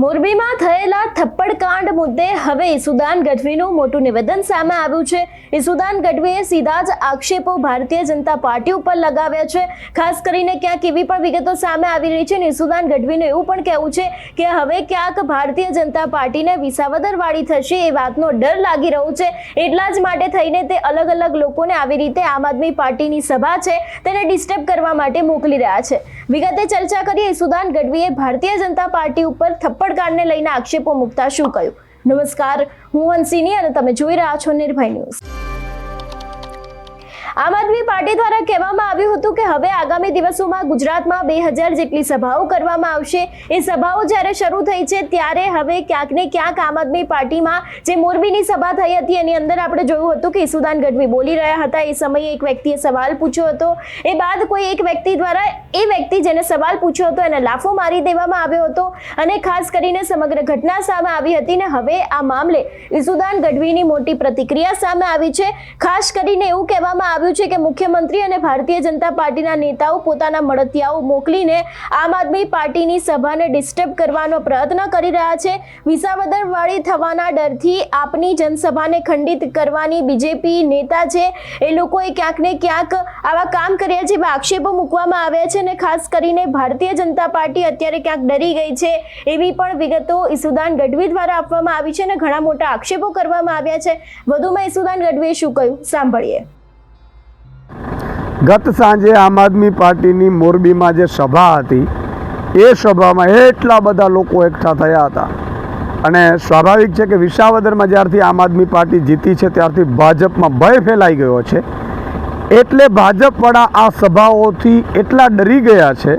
મોરબીમાં થયેલા થપ્પડકાંડ મુદ્દે હવે ઈસુદાન ગઢવીનું મોટું નિવેદન સામે આવ્યું છે. ઈસુદાન ગઢવીએ સીધા જ આક્ષેપો ભારતીય જનતા પાર્ટી ઉપર લગાવ્યા છે. ખાસ કરીને ક્યાંક એવી પણ વિગતો સામે આવી રહી છે ને ઈસુદાન ગઢવીનું એવું પણ કહેવું છે કે હવે ક્યાંક ભારતીય જનતા પાર્ટીને વિસાવદરવાળી થશે એ વાતનો ડર લાગી રહ્યો છે. એટલા જ માટે થઈને તે અલગ અલગ લોકોને આવી રીતે આમ આદમી પાર્ટીની સભા છે તેને ડિસ્ટર્બ કરવા માટે મોકલી રહ્યા છે. વિગતે ચર્ચા કરીએ, સુદાન ગઢવીએ ભારતીય જનતા પાર્ટી ઉપર થપ્પડકારને લઈને આક્ષેપો મૂકતા શું કહ્યું? નમસ્કાર, હું હંસિની અને તમે જોઈ રહ્યા છો નિર્ભય ન્યૂઝ. આમ આદમી પાર્ટી દ્વારા કહેવામાં આવ્યું હતું કે હવે આગામી દિવસોમાં ગુજરાતમાં બે હજાર જેટલી સભાઓ કરવામાં આવશે. એ સભાઓ જ્યારે શરૂ થઈ છે, ત્યારે હવે ક્યાંક ને ક્યાંક આમ આદમી પાર્ટીમાં જે મોરબીની સભા થઈ હતી, એની અંદર આપણે જોયું હતું કે ઈસુદાન ગઢવી બોલી રહ્યા હતા. એ સમયે એક વ્યક્તિએ સવાલ પૂછ્યો હતો. એ બાદ કોઈ એક વ્યક્તિ દ્વારા એ વ્યક્તિ જેને સવાલ પૂછ્યો હતો, એને લાફો મારી દેવામાં આવ્યો હતો અને ખાસ કરીને સમગ્ર ઘટના સામે આવી હતી ને હવે આ મામલે ઈસુદાન ગઢવીની મોટી પ્રતિક્રિયા સામે આવી છે. ખાસ કરીને એવું કહેવામાં આવ્યું છે કે મુખ્યમંત્રી અને ભારતીય જનતા પાર્ટીના નેતાઓ પોતાના મળતિયાઓ મોકલીને આમ આદમી પાર્ટીની સભાને ડિસ્ટર્બ કરવાનો પ્રયત્ન કરી રહ્યા છે. વિસાવદર વાળી થવાના ડરથી આપની જનસભાને ખંડિત કરવાની બીજેપી નેતા છે. એ લોકોએ ક્યાંક ને ક્યાંક આવા કામ કર્યા છે આક્ષેપો મૂકવામાં આવ્યા છે અને ખાસ કરીને ભારતીય જનતા પાર્ટી અત્યારે ક્યાંક ડરી ગઈ છે એવી પણ વિગતો ઈસુદાન ગઢવી દ્વારા આપવામાં આવી છે અને ઘણા મોટા આક્ષેપો કરવામાં આવ્યા છે. વધુમાં ઈસુદાન ગઢવીએ શું કહ્યું? સાંભળીએ. ગત સાંજે આમ આદમી પાર્ટીની મોરબીમાં જે સભા હતી, એ સભામાં એટલા બધા લોકો એકઠા થયા હતા. અને સ્વાભાવિક છે કે વિસાવદરમાં જ્યારથી આમ આદમી પાર્ટી જીતી છે, ત્યારથી ભાજપમાં ભય ફેલાઈ ગયો છે. એટલે ભાજપવાળા આ સભાઓથી એટલા ડરી ગયા છે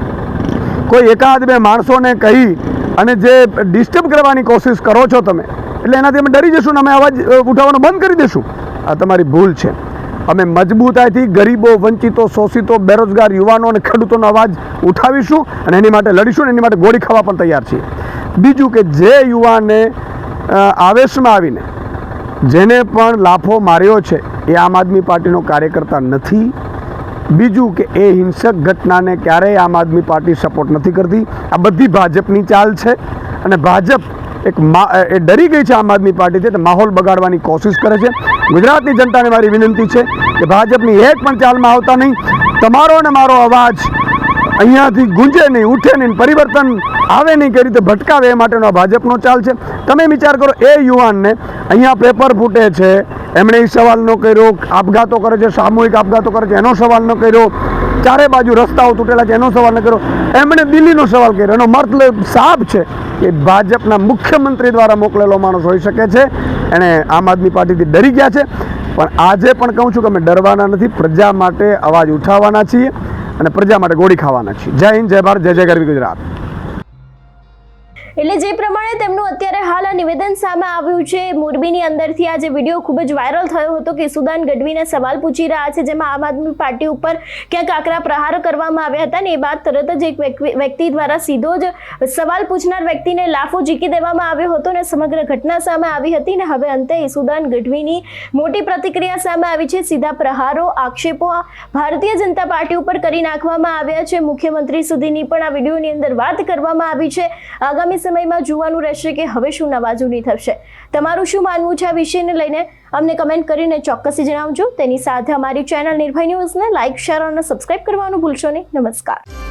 કોઈ એકાદ બે માણસોને કહી અને જે ડિસ્ટર્બ કરવાની કોશિશ કરો છો તમે, એટલે એનાથી અમે ડરી જશું ને અમે અવાજ ઉઠાવવાનું બંધ કરી દઈશું આ તમારી ભૂલ છે. અમે મજબૂતાઈથી ગરીબો, વંચિતો, શોષિતો, બેરોજગાર, યુવાનો અને ખેડૂતોનો અવાજ ઉઠાવીશું અને એની માટે લડીશું અને એની માટે ગોળી ખાવા પણ તૈયાર છીએ. બીજું કે જે યુવાને આવેશમાં આવીને જેને પણ લાફો માર્યો છે, એ આમ આદમી પાર્ટીનો કાર્યકર્તા નથી. બીજું કે એ હિંસક ઘટનાને ક્યારેય આમ આદમી પાર્ટી સપોર્ટ નથી કરતી. આ બધી ભાજપની ચાલ છે અને ભાજપ એક એ ડરી ગઈ છે આમ આદમી પાર્ટીથી તો માહોલ બગાડવાની કોશિશ કરે છે. ગુજરાતની જનતાને મારી વિનંતી છે કે ભાજપની એક પણ ચાલમાં આવતા નહીં. તમારો અને મારો અવાજ અહીંયાથી ગુંજે નહીં, ઉઠે નહીં, પરિવર્તન આવે નહીં, કઈ રીતે ભટકાવે એ માટેનો આ ભાજપનો ચાલ છે. તમે વિચાર કરો, એ યુવાનને અહીંયા પેપર ફૂટે છે, એમણે એ સવાલ ન કર્યો, આપઘાતો કરે છે, સામૂહિક આપઘાતો કરે છે, એનો સવાલ ન કર્યો, ચારે બાજુ રસ્તાઓ તૂટેલા છે, એનો સવાલ ન કર્યો. એમણે દિલ્હીનો સવાલ કર્યો, એનો મતલબ સાફ છે કે ભાજપના મુખ્યમંત્રી દ્વારા મોકલેલો માણસ હોઈ શકે છે, એણે આમ આદમી પાર્ટીથી ડરી ગયા છે. પણ આજે પણ કહું છું કે અમે ડરવાના નથી, પ્રજા માટે અવાજ ઉઠાવવાના છીએ. અને પ્રજા માટે ગોળી ખાવાના છીએ જય હિન્દ જય ભારત જય જય ગરવી ગુજરાત. એટલે જે પ્રમાણે તેમનું અત્યારે હાલ આ નિવેદન સામે આવ્યું છે, મોરબીની અંદરથી આ જે વીડિયો ખૂબ જ વાયરલ થયો હતો કે સુદાન ગઢવીને સવાલ પૂછી રહ્યા છે, જેમાં આમ આદમી પાર્ટી ઉપર ક્યાંક આકરા પ્રહાર કરવામાં આવ્યા હતા ને એ બાદ તરત જ એક વ્યક્તિ- દ્વારા સીધો જ સવાલ પૂછનાર વ્યક્તિને લાફો ઝીકી દેવામાં આવ્યો હતો ને સમગ્ર ઘટના સામે આવી હતી ને હવે અંતે ઈસુદાન ગઢવીની મોટી પ્રતિક્રિયા સામે આવી છે. સીધા પ્રહારો, આક્ષેપો ભારતીય જનતા પાર્ટી ઉપર કરી નાખવામાં આવ્યા છે. મુખ્યમંત્રી સુધીની પણ આ વિડીયોની અંદર વાત કરવામાં આવી છે. સમયમાં જોવાનું રહેશે કે હવે શું નવા જૂની થશે. તમારું શું માનવું છે આ વિષયને લઈને? અમને કમેન્ટ કરીને ચોક્કસથી જણાવજો. તેની સાથે અમારી ચેનલ નિર્ભય ન્યૂઝને લાઇક શેર અને સબસ્ક્રાઇબ કરવાનું ભૂલશો નહીં. નમસ્કાર.